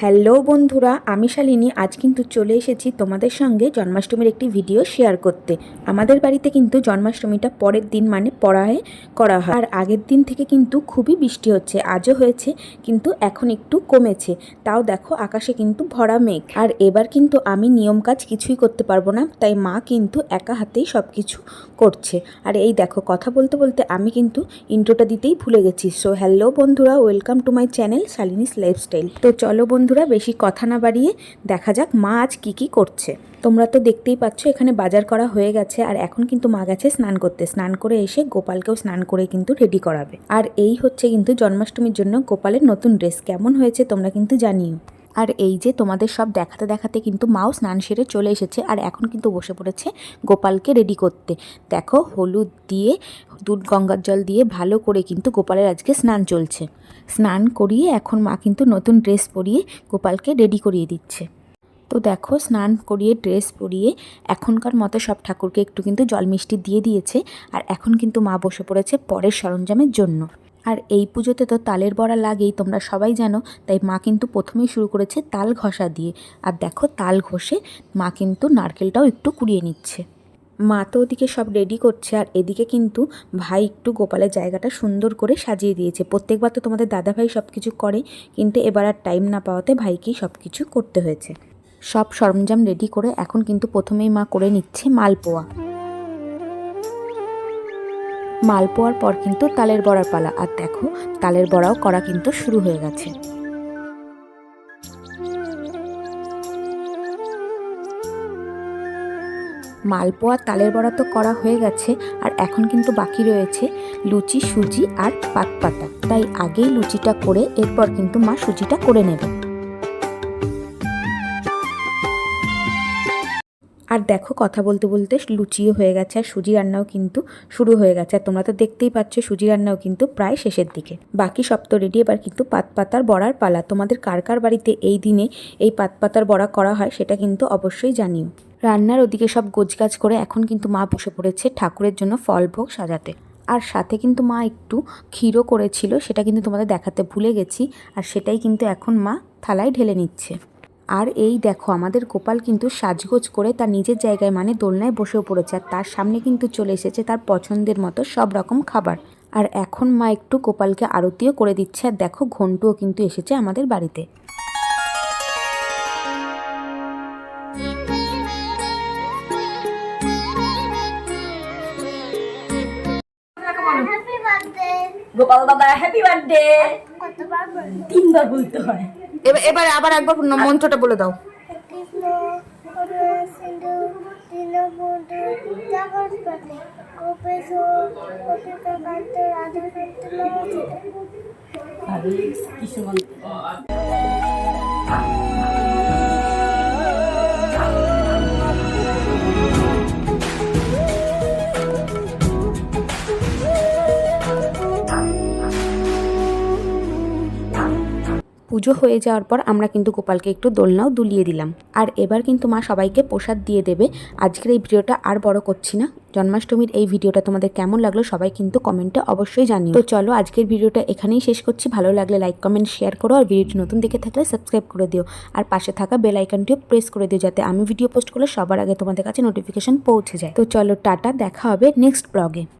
Hello বন্ধুরা, আমি শালিনী। আজ কিন্তু চলে এসেছি তোমাদের সঙ্গে জন্মাষ্টমীর একটি ভিডিও শেয়ার করতে। আমাদের বাড়িতে কিন্তু জন্মাষ্টমীটা পরের দিন মানে পড়ায় করা হয়। আর আগের দিন থেকে কিন্তু খুবই বৃষ্টি হচ্ছে, আজও হয়েছে, কিন্তু এখন একটু কমেছে। তাও দেখো আকাশে কিন্তু ভরা মেঘ। আর এবার কিন্তু আমি নিয়ম কাজ কিছুই করতে পারব না, তাই মা কিন্তু একা হাতেই সব কিছু করছে। আর এই দেখো, কথা বলতে বলতে আমি কিন্তু ইন্ট্রোটা দিতেই ভুলে গেছি। সো হ্যালো বন্ধুরা welcome to my channel Shalini's lifestyle তো চলো বন্ধুরা, বেশি কথা না বাড়িয়ে দেখা যাক মা আজ কী কী করছে। তোমরা তো দেখতেই পাচ্ছ, এখানে বাজার করা হয়ে গেছে আর এখন কিন্তু মা গেছে স্নান করতে। স্নান করে এসে গোপালকেও স্নান করে কিন্তু রেডি করাবে। আর এই হচ্ছে কিন্তু জন্মাষ্টমীর জন্য গোপালের নতুন ড্রেস কেমন হয়েছে তোমরা কিন্তু জানিও। আর এই যে তোমাদের সব দেখাতে দেখাতে কিন্তু মাও স্নান সেরে চলে এসেছে আর এখন কিন্তু বসে পড়েছে গোপালকে রেডি করতে। দেখো, হলুদ দিয়ে, দুধ, গঙ্গার জল দিয়ে ভালো করে কিন্তু গোপালের আজকে স্নান চলছে। স্নান করিয়ে এখন মা কিন্তু নতুন ড্রেস পরিয়ে গোপালকে রেডি করিয়ে দিচ্ছে। তো দেখো, স্নান করিয়ে ড্রেস পরিয়ে এখনকার মতো সব ঠাকুরকে একটু কিন্তু জল মিষ্টি দিয়ে দিয়েছে আর এখন কিন্তু মা বসে পড়েছে পরের সরঞ্জামের জন্য। আর এই পুজোতে তো তালের বড়া লাগেই, তোমরা সবাই জানো। তাই মা কিন্তু প্রথমেই শুরু করেছে তাল ঘষা দিয়ে। আর দেখো, তাল ঘষে মা কিন্তু নারকেলটাও একটু কুড়িয়ে নিচ্ছে। মা তো ওদিকে সব রেডি করছে, আর এদিকে কিন্তু ভাই একটু গোপালের জায়গাটা সুন্দর করে সাজিয়ে দিয়েছে। প্রত্যেকবার তো তোমাদের দাদাভাই সব কিছু করে, কিন্তু এবার আর টাইম না পাওয়াতে ভাইকেই সব কিছু করতে হয়েছে। সব সরঞ্জাম রেডি করে এখন কিন্তু প্রথমেই মা করে নিচ্ছে মালপোয়া। মালপোয়ার পর কিন্তু তালের বড়ার পালা। আর দেখো, তালের বড়াও করা কিন্তু শুরু হয়ে গেছে। মালপোয়া তালের বড়া তো করা হয়ে গেছে, আর এখন কিন্তু বাকি রয়েছে লুচি, সুজি আর পাত পাতা। তাই আগেই লুচিটা করে, এরপর কিন্তু মা সুজিটা করে নেবে। আর দেখো কথা বলতে বলতে লুচিও হয়ে গেছে আর সুজি রান্নাও কিন্তু শুরু হয়ে গেছে। আর তোমরা তো দেখতেই পাচ্ছ সুজি রান্নাও কিন্তু প্রায় শেষের দিকে। বাকি সব তো রেডি এবার কিন্তু পাত পাতার বড়ার পালা। তোমাদের কার কার বাড়িতে এই দিনে এই পাত পাতার বড়া করা হয় সেটা কিন্তু অবশ্যই জানিও। রান্নার ওদিকে সব গোছগাছ করে এখন কিন্তু মা বসে পড়েছে ঠাকুরের জন্য ফল ভোগ সাজাতে। আর সাথে কিন্তু মা একটু ক্ষীরও করেছিল, সেটা কিন্তু তোমাদের দেখাতে ভুলে গেছি। আর সেটাই কিন্তু এখন মা থালায় ঢেলে নিচ্ছে। আর এই দেখো আমাদের গোপাল কিন্তু সাজগোজ করে তার নিজের জায়গায় মানে দোলনায় বসেও পড়েছে আর তার সামনে কিন্তু চলে এসেছে তার পছন্দের মতো সব রকম খাবার। আর এখন মা একটু গোপালকে আরতিও করে দিচ্ছে আর দেখো ঘন্টুও কিন্তু এসেছে আমাদের বাড়িতে। গোপাল দাদা হ্যাপি বার্থডে তিনবার বলতে হয়। এবার এবার আবার একবার মন্ত্রটা বলে দাও। কৃষ্ণ। পুজো হয়ে যাওয়ার পর আমরা কিন্তু গোপালকে একটু দোলনাও দুলিয়ে দিলাম। আর এবার কিন্তু মা সবাইকে প্রসাদ দিয়ে দেবে। আজকের এই ভিডিওটা আর বড় করছি না। জন্মাষ্টমীর এই ভিডিওটা তোমাদের কেমন লাগল সবাই কিন্তু কমেন্টে অবশ্যই জানিও। তো চলো আজকের ভিডিওটা এখানেই শেষ করছি। ভালো লাগলে লাইক কমেন্ট শেয়ার করো। আর ভিডিওটি নতুন দেখে থাকলে সাবস্ক্রাইব করে দিও। আর পাশে থাকা বেল আইকনটিও প্রেস করে দিও যাতে আমি ভিডিও পোস্ট করলে সবার আগে তোমাদের কাছে নোটিফিকেশন পৌঁছে যায়। তো চলো টাটা, দেখা হবে নেক্সট ব্লগে